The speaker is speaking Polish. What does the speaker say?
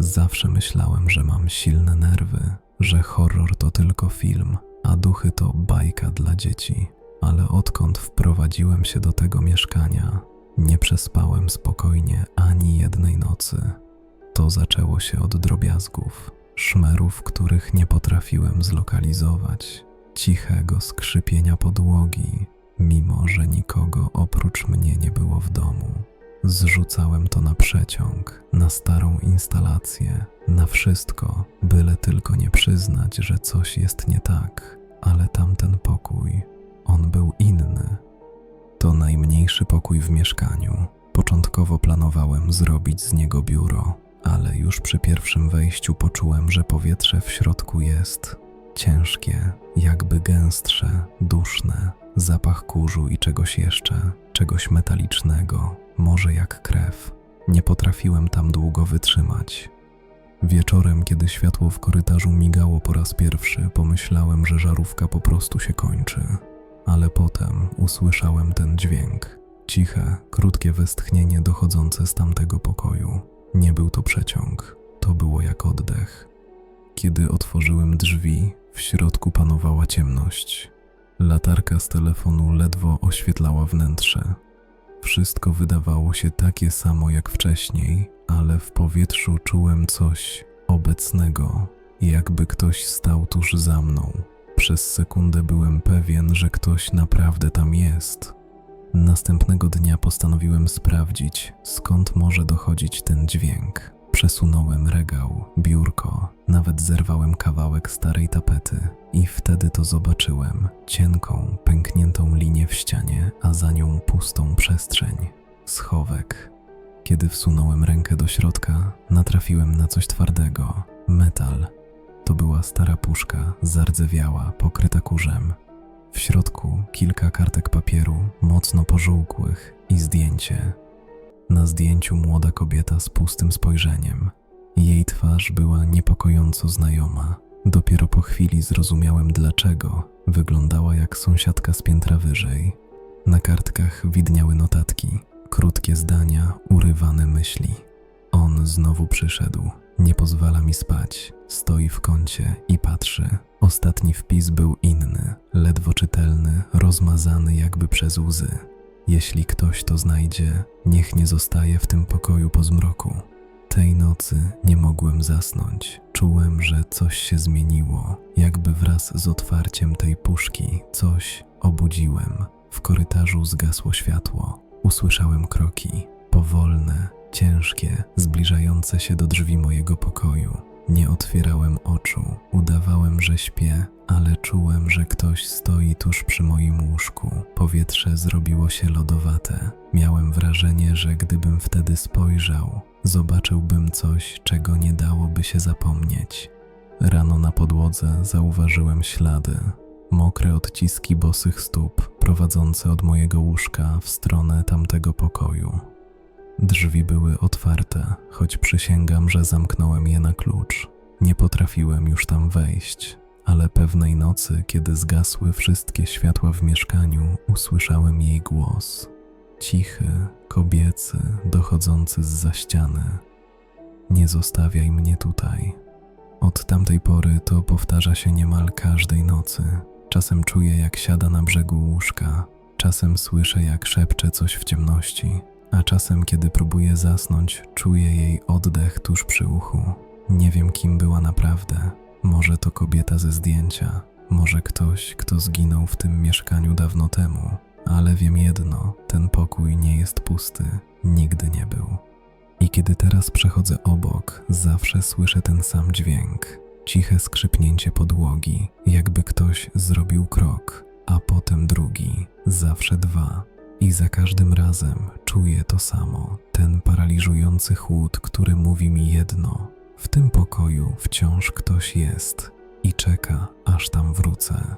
Zawsze myślałem, że mam silne nerwy, że horror to tylko film, a duchy to bajka dla dzieci. Ale odkąd wprowadziłem się do tego mieszkania, nie przespałem spokojnie ani jednej nocy. To zaczęło się od drobiazgów, szmerów, których nie potrafiłem zlokalizować, cichego skrzypienia podłogi, mimo że nikogo oprócz mnie nie było w domu. Zrzucałem to na przeciąg, na starą instalację, na wszystko, byle tylko nie przyznać, że coś jest nie tak, ale tamten pokój, on był inny. To najmniejszy pokój w mieszkaniu. Początkowo planowałem zrobić z niego biuro, ale już przy pierwszym wejściu poczułem, że powietrze w środku jest ciężkie, jakby gęstsze, duszne, zapach kurzu i czegoś jeszcze, czegoś metalicznego, może jak krew. Nie potrafiłem tam długo wytrzymać. Wieczorem, kiedy światło w korytarzu migało po raz pierwszy, pomyślałem, że żarówka po prostu się kończy. Ale potem usłyszałem ten dźwięk. Ciche, krótkie westchnienie dochodzące z tamtego pokoju. Nie był to przeciąg, to było jak oddech. Kiedy otworzyłem drzwi, w środku panowała ciemność. Latarka z telefonu ledwo oświetlała wnętrze. Wszystko wydawało się takie samo jak wcześniej, ale w powietrzu czułem coś obecnego, jakby ktoś stał tuż za mną. Przez sekundę byłem pewien, że ktoś naprawdę tam jest. Następnego dnia postanowiłem sprawdzić, skąd może dochodzić ten dźwięk. Przesunąłem regał, biurko, nawet zerwałem kawałek starej tapety i wtedy to zobaczyłem cienką, pękniętą linię w ścianie, a za nią pustą przestrzeń schowek. Kiedy wsunąłem rękę do środka, natrafiłem na coś twardego metal. To była stara puszka, zardzewiała, pokryta kurzem. W środku kilka kartek papieru, mocno pożółkłych i zdjęcie. Na zdjęciu młoda kobieta z pustym spojrzeniem. Jej twarz była niepokojąco znajoma. Dopiero po chwili zrozumiałem dlaczego. Wyglądała jak sąsiadka z piętra wyżej. Na kartkach widniały notatki, krótkie zdania, urywane myśli. On znowu przyszedł. Nie pozwala mi spać. Stoi w kącie i patrzy. Ostatni wpis był inny, ledwo czytelny, rozmazany jakby przez łzy. Jeśli ktoś to znajdzie, niech nie zostaje w tym pokoju po zmroku. Tej nocy nie mogłem zasnąć. Czułem, że coś się zmieniło, jakby wraz z otwarciem tej puszki coś obudziłem. W korytarzu zgasło światło. Usłyszałem kroki, powolne, ciężkie, zbliżające się do drzwi mojego pokoju. Nie otwierałem oczu, udawałem, że śpię, ale czułem, że ktoś stoi tuż przy moim łóżku. Powietrze zrobiło się lodowate. Miałem wrażenie, że gdybym wtedy spojrzał, zobaczyłbym coś, czego nie dałoby się zapomnieć. Rano na podłodze zauważyłem ślady. Mokre odciski bosych stóp prowadzące od mojego łóżka w stronę tamtego pokoju. Drzwi były otwarte, choć przysięgam, że zamknąłem je na klucz. Nie potrafiłem już tam wejść, ale pewnej nocy, kiedy zgasły wszystkie światła w mieszkaniu, usłyszałem jej głos. Cichy, kobiecy, dochodzący z za ściany. Nie zostawiaj mnie tutaj. Od tamtej pory to powtarza się niemal każdej nocy. Czasem czuję, jak siada na brzegu łóżka, czasem słyszę, jak szepcze coś w ciemności a czasem, kiedy próbuję zasnąć, czuję jej oddech tuż przy uchu. Nie wiem, kim była naprawdę. Może to kobieta ze zdjęcia, może ktoś, kto zginął w tym mieszkaniu dawno temu, ale wiem jedno: ten pokój nie jest pusty, nigdy nie był. I kiedy teraz przechodzę obok, zawsze słyszę ten sam dźwięk ciche skrzypnięcie podłogi, jakby ktoś zrobił krok, a potem drugi, zawsze dwa i za każdym razem czuję to samo, ten paraliżujący chłód, który mówi mi jedno: w tym pokoju wciąż ktoś jest i czeka, aż tam wrócę.